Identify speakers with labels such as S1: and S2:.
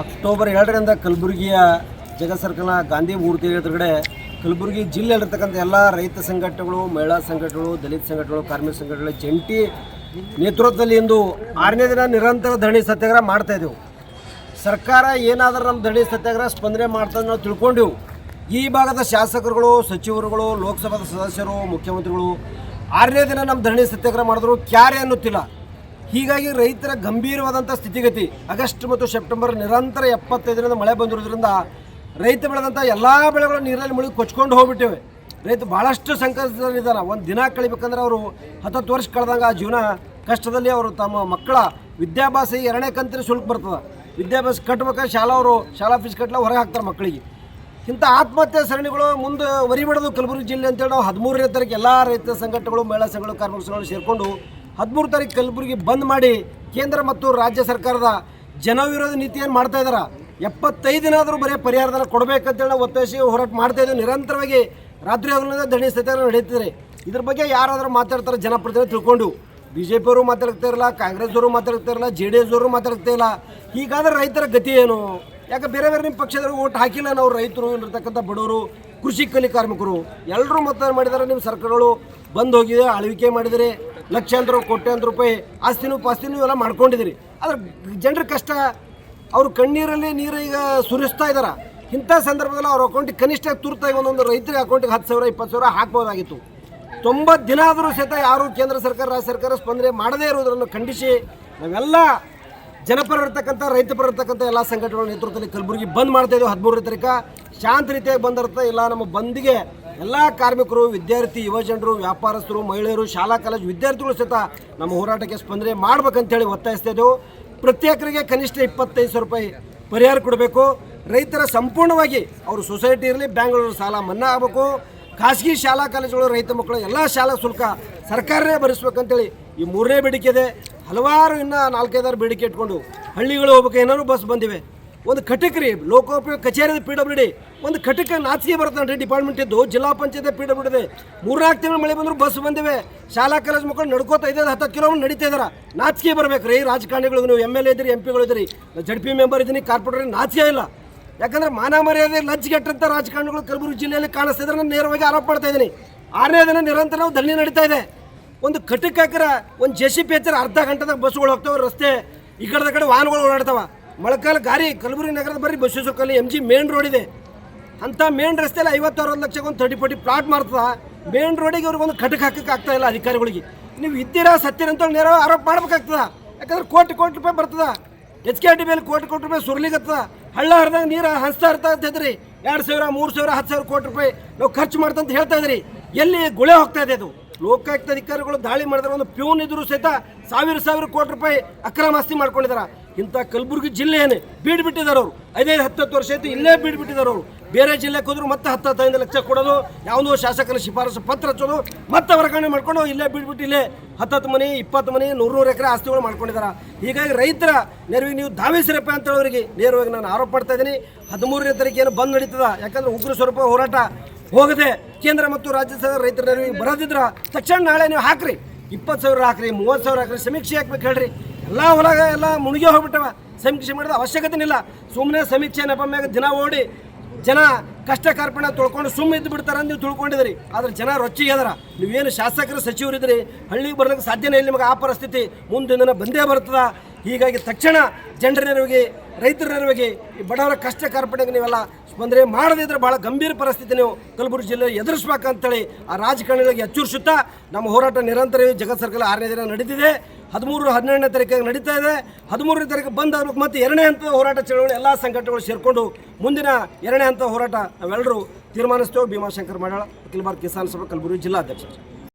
S1: October ಎರಡರಿಂದ ಕಲಬುರಗಿಯ ಜಗ ಸರ್ಕಲ್ನ ಗಾಂಧಿ ಮೂರ್ತಿ ಎದುರುಗಡೆ ಕಲಬುರಗಿ ಜಿಲ್ಲೆಯಲ್ಲಿರ್ತಕ್ಕಂಥ ಎಲ್ಲ ರೈತ ಸಂಘಟನೆಗಳು, ಮಹಿಳಾ ಸಂಘಟನೆಗಳು, ದಲಿತ ಸಂಘಟನೆಗಳು, ಕಾರ್ಮಿಕ ಸಂಘಟನೆಗಳ ಜಂಟಿ ನೇತೃತ್ವದಲ್ಲಿ ಇಂದು ಆರನೇ ದಿನ ನಿರಂತರ ಧರಣಿ ಸತ್ಯಾಗ್ರಹ ಮಾಡ್ತಾ ಇದ್ದೆವು. ಸರ್ಕಾರ ಏನಾದರೂ ನಮ್ಮ ಧರಣಿ ಸತ್ಯಾಗ್ರಹ ಸ್ಪಂದನೆ ಮಾಡ್ತದೆ ನಾವು ತಿಳ್ಕೊಂಡೆವು. ಈ ಭಾಗದ ಶಾಸಕರುಗಳು, ಸಚಿವರುಗಳು ಲೋಕಸಭಾದ ಸದಸ್ಯರು, ಮುಖ್ಯಮಂತ್ರಿಗಳು ಆರನೇ ದಿನ ನಮ್ಮ ಧರಣಿ ಸತ್ಯಾಗ್ರಹ ಮಾಡಿದ್ರು. ಕ್ಯಾರೆ ಅನ್ನುತ್ತಿಲ್ಲ. ಹೀಗಾಗಿ ರೈತರ ಗಂಭೀರವಾದಂಥ ಸ್ಥಿತಿಗತಿ ಆಗಸ್ಟ್ ಮತ್ತು ಸೆಪ್ಟೆಂಬರ್ ನಿರಂತರ ಎಪ್ಪತ್ತೈದರಿಂದ ಮಳೆ ಬಂದಿರೋದ್ರಿಂದ ರೈತ ಬೆಳೆದಂಥ ಎಲ್ಲ ಬೆಳೆಗಳು ನೀರಲ್ಲಿ ಮುಳುಗಿ ಕೊಚ್ಕೊಂಡು ಹೋಗ್ಬಿಟ್ಟಿವೆ. ರೈತ ಭಾಳಷ್ಟು ಸಂಕಷ್ಟದಲ್ಲಿದ್ದಾನೆ. ಒಂದು ದಿನ ಕಳಿಬೇಕಂದ್ರೆ ಅವರು ಹತ್ತತ್ತು ವರ್ಷ ಕಳೆದಂಗೆ ಆ ಜೀವನ ಕಷ್ಟದಲ್ಲಿ ಅವರು ತಮ್ಮ ಮಕ್ಕಳ ವಿದ್ಯಾಭ್ಯಾಸ ಎರಡನೇ ಕಂತಿನ ಶುಲ್ಕ ಬರ್ತದೆ. ವಿದ್ಯಾಭ್ಯಾಸ ಕಟ್ಬೇಕಾದ್ರೆ ಶಾಲಾ ಅವರು ಶಾಲಾ ಫೀಸ್ ಕಟ್ಟಲ ಹೊರಗೆ ಹಾಕ್ತಾರೆ ಮಕ್ಕಳಿಗೆ. ಇಂಥ ಆತ್ಮಹತ್ಯೆ ಸರಣಿಗಳು ಮುಂದೆ ವರಿಬಡದು ಕಲಬುರಗಿ ಜಿಲ್ಲೆ ಅಂತೇಳಿ ನಾವು ಹದಿಮೂರನೇ ತಾರೀಕು ಎಲ್ಲ ರೈತ ಸಂಘಟನೆಗಳು, ಮಹಿಳಾ ಸಂಘಗಳು, ಕಾರ್ಮಿಕ ಸಂಘಗಳು ಸೇರಿಕೊಂಡು ಹದಿಮೂರು ತಾರೀಕು ಕಲಬುರಗಿ ಬಂದ್ ಮಾಡಿ ಕೇಂದ್ರ ಮತ್ತು ರಾಜ್ಯ ಸರ್ಕಾರದ ಜನವಿರೋಧ ನೀತಿಯನ್ನು ಮಾಡ್ತಾ ಇದ್ದಾರೆ ಎಪ್ಪತ್ತೈದು ದಿನ ಆದರೂ ಬರೀ ಪರಿಹಾರದಲ್ಲಿ ಕೊಡಬೇಕಂತೇಳಿ ಒತ್ತಾಯಿಸಿ ಹೋರಾಟ ಮಾಡ್ತಾ ಇದ್ದೀವಿ. ನಿರಂತರವಾಗಿ ರಾತ್ರಿ ಹಗಲಿನಿಂದ ಧರಣಿ ಸತ್ಯಾಗ್ರಹ ನಡೀತಿದೆ ಇದ್ರ ಬಗ್ಗೆ ಯಾರಾದರೂ ಮಾತಾಡ್ತಾರೆ ಜನಪ್ರತಿನಿಧಿ ತಿಳ್ಕೊಂಡು. ಬಿ ಜೆ ಪಿಯವರು ಮಾತಾಡ್ತಾ ಇರಲ್ಲ ಕಾಂಗ್ರೆಸ್ದವರು ಮಾತಾಡ್ತಾ ಇರಲ್ಲ, ಜೆ ಡಿ ಎಸ್ದವರು ಮಾತಾಡ್ತಾ ಇಲ್ಲ. ಹೀಗಾದ್ರೆ ರೈತರ ಗತಿ ಏನು? ಯಾಕೆ ಬೇರೆ ಬೇರೆ ನಿಮ್ಮ ಪಕ್ಷದವರು ಓಟ್ ಹಾಕಿಲ್ಲ ನಾವು ರೈತರು ಇಲ್ಲಿರ್ತಕ್ಕಂಥ ಬಡವರು, ಕೃಷಿ ಕಲಿ ಕಾರ್ಮಿಕರು ಎಲ್ಲರೂ ಮತದಾನ ಮಾಡಿದ್ದಾರೆ. ನಿಮ್ಮ ಸರ್ಕಾರಗಳು ಬಂದ್ ಹೋಗಿದೆ, ಆಳ್ವಿಕೆ ಮಾಡಿದಿರಿ ಲಕ್ಷಾಂತರ ಕೋಟ್ಯಾಂತರ ರೂಪಾಯಿ ಆಸ್ತಿನೂ ಪಾಸ್ತಿನೂ ಎಲ್ಲ ಮಾಡ್ಕೊಂಡಿದ್ದೀರಿ. ಆದ್ರೆ ಜನರ ಕಷ್ಟ, ಅವ್ರ ಕಣ್ಣೀರಲ್ಲಿ ನೀರು ಈಗ ಸುರಿಸ್ತಾ ಇದ್ದಾರೆ ಇಂಥ ಸಂದರ್ಭದಲ್ಲಿ ಅವ್ರ ಅಕೌಂಟಿಗೆ ಕನಿಷ್ಠ ತುರ್ತಾಗಿ ಒಂದೊಂದು ರೈತರ ಅಕೌಂಟಿಗೆ ಹತ್ತು ಸಾವಿರ, ಇಪ್ಪತ್ತು ಸಾವಿರ ಹಾಕ್ಬೋದಾಗಿತ್ತು. ತೊಂಬತ್ತು ದಿನ ಆದರೂ ಸಹಿತ ಯಾರು ಕೇಂದ್ರ ಸರ್ಕಾರ, ರಾಜ್ಯ ಸರ್ಕಾರ ಸ್ಪಂದನೆ ಮಾಡದೇ ಇರುವುದನ್ನು ಖಂಡಿಸಿ ನಾವೆಲ್ಲ ಜನಪರ ಇರ್ತಕ್ಕಂಥ ರೈತಪರ ಇರ್ತಕ್ಕಂಥ ಎಲ್ಲ ಸಂಘಟನೆಗಳ ನೇತೃತ್ವದಲ್ಲಿ ಕಲಬುರಗಿ ಬಂದ್ ಮಾಡ್ತಾ ಇದ್ದೀವಿ ಹದಿಮೂರನೇ ತಾರೀಕು ಶಾಂತ ರೀತಿಯಾಗಿ ಬಂದಿರುತ್ತೆ. ಇಲ್ಲ, ನಮ್ಮ ಬಂದಿಗೆ ಎಲ್ಲ ಕಾರ್ಮಿಕರು, ವಿದ್ಯಾರ್ಥಿ, ಯುವಜನರು, ವ್ಯಾಪಾರಸ್ಥರು, ಮಹಿಳೆಯರು, ಶಾಲಾ, ಕಾಲೇಜು ವಿದ್ಯಾರ್ಥಿಗಳು ಸಹಿತ ನಮ್ಮ ಹೋರಾಟಕ್ಕೆ ಸ್ಪಂದನೆ ಮಾಡ್ಬೇಕಂತೇಳಿ ಒತ್ತಾಯಿಸ್ತಾ ಇದ್ದೆವು. ಪ್ರತ್ಯೇಕರಿಗೆ ಕನಿಷ್ಠ ಇಪ್ಪತ್ತೈದು ಸಾವಿರ ರೂಪಾಯಿ ಪರಿಹಾರ ಕೊಡಬೇಕು. ರೈತರ ಸಂಪೂರ್ಣವಾಗಿ ಅವರು ಸೊಸೈಟಿ ಇರಲಿ ಬ್ಯಾಂಗ್ಳೂರು ಸಾಲ ಮನ್ನಾ ಆಗಬೇಕು. ಖಾಸಗಿ ಶಾಲಾ, ಕಾಲೇಜುಗಳು, ರೈತ ಮಕ್ಕಳು ಎಲ್ಲ ಶಾಲಾ ಶುಲ್ಕ ಸರ್ಕಾರನೇ ಭರಿಸ್ಬೇಕಂತೇಳಿ ಈ ಮೂರನೇ ಬೇಡಿಕೆ ಇದೆ. ಹಲವಾರು ಇನ್ನೂ ನಾಲ್ಕೈದಾರು ಬೇಡಿಕೆ ಇಟ್ಕೊಂಡು ಹಳ್ಳಿಗಳು ಹೋಗ್ಬೇಕು. ಏನಾದ್ರು ಬಸ್ ಬಂದಿವೆ. ಒಂದು ಕಟಕರಿ ರೀ ಲೋಕೋಪಯೋಗ ಕಚೇರಿ ಪಿ ಡಬ್ಲ್ಯೂ ಡಿ ಒಂದು ಕಟಕ ನಾಚಿಕೆ ಬರ್ತಾನೆ ರೀ ಡಿಪಾರ್ಟ್ಮೆಂಟ್ ಇದ್ದು. ಜಿಲ್ಲಾ ಪಂಚಾಯತ್ ಪಿ ಡಬ್ಲ್ಯೂ ಡಿ ಮೂರ್ನಾಲ್ಕು ತಿಂಗಳು ಮಳೆ ಬಂದರೂ ಬಸ್ ಬಂದಿವೆ. ಶಾಲಾ ಕಾಲೇಜ್ ಮಕ್ಕಳು ನಡ್ಕೋತಾ ಇದ್ದಾರೆ. ಹತ್ತು ಕಿಲೋಮೀಟರ್ ನಡೀತಾ ಇದಾರೆ ನಾಚಿಕೆ ಬರ್ಬೇಕು ರೀ. ರಾಜಕಾರಣಿಗಳು ನೀವು ಎಂ ಎಲ್ ಎ ಇದ್ರಿ ಎಂ ಪಿಗಳು ಇದ್ದೀರಿ. ಜಡ್ ಪಿ ಮೆಂಬರ್ ಇದ್ದೀನಿ ಕಾರ್ಪೊರೇಟರ್ ನಾಚಿಕೆ ಇಲ್ಲ. ಯಾಕಂದ್ರೆ ಮಾನ ಮರ್ಯಾದೆ ಲಜ್ಜೆಗೆಟ್ಟಂಥ ರಾಜಕಾರಣಿಗಳು ಕಲಬುರಗಿ ಜಿಲ್ಲೆಯಲ್ಲಿ ಕಾಣಿಸ್ತಾ ಇದ್ದಾರೆ. ನಾನು ನೇರವಾಗಿ ಆರೋಪ ಮಾಡ್ತಾ ಇದ್ದೀನಿ. ಆರನೇ ದಿನ ನಿರಂತರ ನಾವು ಧರಣಿ ನಡೀತಾ ಇದೆ. ಒಂದು ಕಟಕ್ಕೆ ಹಾಕಿರ ಒಂದು ಜೆ ಸಿ ಪಿ ಹತ್ತಿರ ಅರ್ಧ ಗಂಟೆದಾಗ ಬಸ್ಗಳು ಹೋಗ್ತಾವೆ, ರಸ್ತೆ, ಈ ಕಡೆದ ಕಡೆ ವಾಹನಗಳು ಓಡಾಡ್ತಾವ. ಮೊಳಕಾಲ ಗಾರಿ, ಕಲಬುರಗಿ ನಗರದ ಬರೀ ಬಸವೇಶ್ವರಕಲ್ಲಿ ಎಂ ಜಿ ಮೇನ್ ರೋಡ್ ಇದೆ. ಅಂಥ ಮೇನ್ ರಸ್ತೆಯಲ್ಲಿ ಐವತ್ತು ಅರವತ್ತು ಲಕ್ಷಕ್ಕೆ ಒಂದು ತರ್ಟಿ ಫೋರ್ಟಿ ಪ್ಲಾಟ್ ಮಾಡ್ತದ ಮೇನ್ ರೋಡಿಗೆ ಅವ್ರಿಗೆ ಒಂದು ಕಟಕ್ ಹಾಕಕ್ಕೆ ಆಗ್ತಾ ಇಲ್ಲ ಅಧಿಕಾರಿಗಳಿಗೆ. ನೀವು ಇದ್ದೀರಾ ಸತ್ಯರಂತ ನೇರ ಆರೋಪ ಮಾಡ್ಬೇಕಾಗ್ತದ. ಯಾಕಂದ್ರೆ ಕೋಟಿ ಕೋಟಿ ರೂಪಾಯಿ ಬರ್ತದ. ಎಚ್ ಕೆ ಟಿ ಮೇಲೆ ಕೋಟಿ ಕೋಟಿ ರೂಪಾಯಿ ಸುರ್ಲಿಗತ್ತದ. ಹಳ್ಳ ಹರಿದಾಗ ನೀರು ಹಂಚ್ತಾ ಇರ್ತಾ ಇದ್ರಿ ಎರಡು ಸಾವಿರ, ಮೂರು ಸಾವಿರ, ಹತ್ತು ಸಾವಿರ ಕೋಟಿ ರೂಪಾಯಿ ನಾವು ಖರ್ಚು ಮಾಡ್ತಂತ ಹೇಳ್ತಾ ಇದ್ರಿ. ಎಲ್ಲಿ ಗುಳೆ ಹೋಗ್ತಾ ಇದೆ ಅದು? ಲೋಕಾಯುಕ್ತ ಅಧಿಕಾರಿಗಳು ದಾಳಿ ಮಾಡಿದ್ರೆ ಒಂದು ಪ್ಯೂನ್ ಇದ್ರು ಸಹಿತ ಸಾವಿರ ಸಾವಿರ ಕೋಟಿ ರೂಪಾಯಿ ಅಕ್ರಮ ಆಸ್ತಿ ಮಾಡ್ಕೊಂಡಿದಾರ. ಇಂಥ ಕಲಬುರಗಿ ಜಿಲ್ಲೆಯೇ ಬೀಡ್ ಬಿಟ್ಟಿದ್ದಾರೆ ಅವರು. ಐದೈದು ಹತ್ತತ್ತು ವರ್ಷ ಆಯ್ತು ಇಲ್ಲೇ ಬೀಡ್ ಬಿಟ್ಟಿದ್ದಾರೆ ಅವರು. ಬೇರೆ ಜಿಲ್ಲೆಗೆ ಹೋದ್ರು ಮತ್ತೆ ಹತ್ತು ಹತ್ತೈದು ಲಕ್ಷ ಕೊಡೋದು, ಯಾವುದೋ ಶಾಸಕರ ಶಿಫಾರಸು ಪತ್ರ ಹಚ್ಚೋದು, ಮತ್ತೆ ವರ್ಗಾವಣೆ ಮಾಡ್ಕೊಂಡು ಇಲ್ಲೇ ಬಿಡ್ಬಿಟ್ಟು ಇಲ್ಲೇ ಹತ್ತತ್ತು ಮನೆ, ಇಪ್ಪತ್ತು ಮನೆ ನೂರು ಎಕರೆ ಆಸ್ತಿಗಳು ಮಾಡ್ಕೊಂಡಿದ್ದಾರೆ. ಹೀಗಾಗಿ ರೈತರ ನೆರವಿಗೆ ನೀವು ಧಾವಿಸಿರಪ್ಪ ಅಂತ ಅವರಿಗೆ ನೇರವಾಗಿ ನಾನು ಆರೋಪ ಮಾಡ್ತಾ ಇದ್ದೀನಿ. ಹದಿಮೂರನೇ ತಾರೀಕು ಏನು ಬಂದ್ ನಡೀತದ, ಯಾಕಂದ್ರೆ ಉಗ್ರ ಸ್ವರೂಪ ಹೋರಾಟ ಹೋಗದೆ ಕೇಂದ್ರ ಮತ್ತು ರಾಜ್ಯ ಸರ್ಕಾರ ರೈತರ ನೆರವಿಗೆ ಬರೋದಿದ್ರ ತಕ್ಷಣ ನಾಳೆ ನೀವು ಹಾಕ್ರಿ. ಇಪ್ಪತ್ತು ಸಾವಿರ ಹಾಕ್ರಿ, ಮೂವತ್ತು ಸಾವಿರ ಹಾಕ್ರಿ, ಸಮೀಕ್ಷೆ ಹಾಕ್ಬೇಕು ಹೇಳ್ರಿ. ಎಲ್ಲ ಹೊಲಗ ಎಲ್ಲ ಮುಳುಗಿ ಹೋಗ್ಬಿಟ್ಟವ. ಸಮೀಕ್ಷೆ ಮಾಡಿದ ಅವಶ್ಯಕತೆ ಇಲ್ಲ ಸುಮ್ಮನೆ ಸಮೀಕ್ಷೆ ನೆಪ ಮ್ಯಾಗ ದಿನ ಓಡಿ ಜನ ಕಷ್ಟ ಕಾರ್ಪಣ್ಯ ತೊಳ್ಕೊಂಡು ಸುಮ್ಮ ಇದ್ದು ಬಿಡ್ತಾರ ನೀವು ತಿಳ್ಕೊಂಡಿದ್ರಿ ಆದ್ರೆ ಜನ ರೊಚ್ಚಿಗೆ ಅದರ. ನೀವೇನು ಶಾಸಕರು ಸಚಿವರಿದ್ರಿ ಹಳ್ಳಿಗೆ ಬರ್ಲಿಕ್ಕೆ ಸಾಧ್ಯನೇ ಇಲ್ಲ ನಿಮಗೆ ಆ ಪರಿಸ್ಥಿತಿ. ಮುಂದಿನ ದಿನ ಬಂದೇ ಬರ್ತದ. ಹೀಗಾಗಿ ತಕ್ಷಣ ಜನರ ನೆರವಿಗೆ, ರೈತರ ನೆರವಿಗೆ, ಈ ಬಡವರ ಕಷ್ಟ ಕಾರ್ಪಣ್ಯಕ್ಕೆ ನೀವೆಲ್ಲ ಸ್ಪಂದನೆ ಮಾಡದಿದ್ರೆ ಭಾಳ ಗಂಭೀರ ಪರಿಸ್ಥಿತಿ ನೀವು ಕಲಬುರಗಿ ಜಿಲ್ಲೆ ಎದುರಿಸ್ಬೇಕಂತೇಳಿ ಆ ರಾಜಕಾರಣಿಗಳಿಗೆ ಎಚ್ಚರಿಸುತ್ತಾ ನಮ್ಮ ಹೋರಾಟ ನಿರಂತರ ಜಗತ್ ಸರ್ಕಲ್ ಆರನೇ ದಿನ ನಡೀತಿದೆ. ಹದಿಮೂರು ಹನ್ನೆರಡನೇ ತಾರೀಕಿಗೆ ನಡೀತಾ ಇದೆ. ಹದಿಮೂರನೇ ತಾರೀಕು ಬಂದ್ ಆಗ್ಬೇಕು ಮತ್ತು ಎರಡನೇ ಹಂತದ ಹೋರಾಟ ಚಳವಳಿ, ಎಲ್ಲ ಸಂಘಟನೆಗಳು ಸೇರಿಕೊಂಡು ಮುಂದಿನ ಎರಡನೇ ಹಂತದ ಹೋರಾಟ ನಾವೆಲ್ಲರೂ ತೀರ್ಮಾನಿಸ್ತೇವೆ. ಭೀಮಾಶಂಕರ್ ಮಾಡಾಳ ಅಖಿಲ ಭಾರತ ಕಿಸಾನ್ ಸಭಾ ಕಲಬುರಗಿ ಜಿಲ್ಲಾಧ್ಯಕ್ಷರು.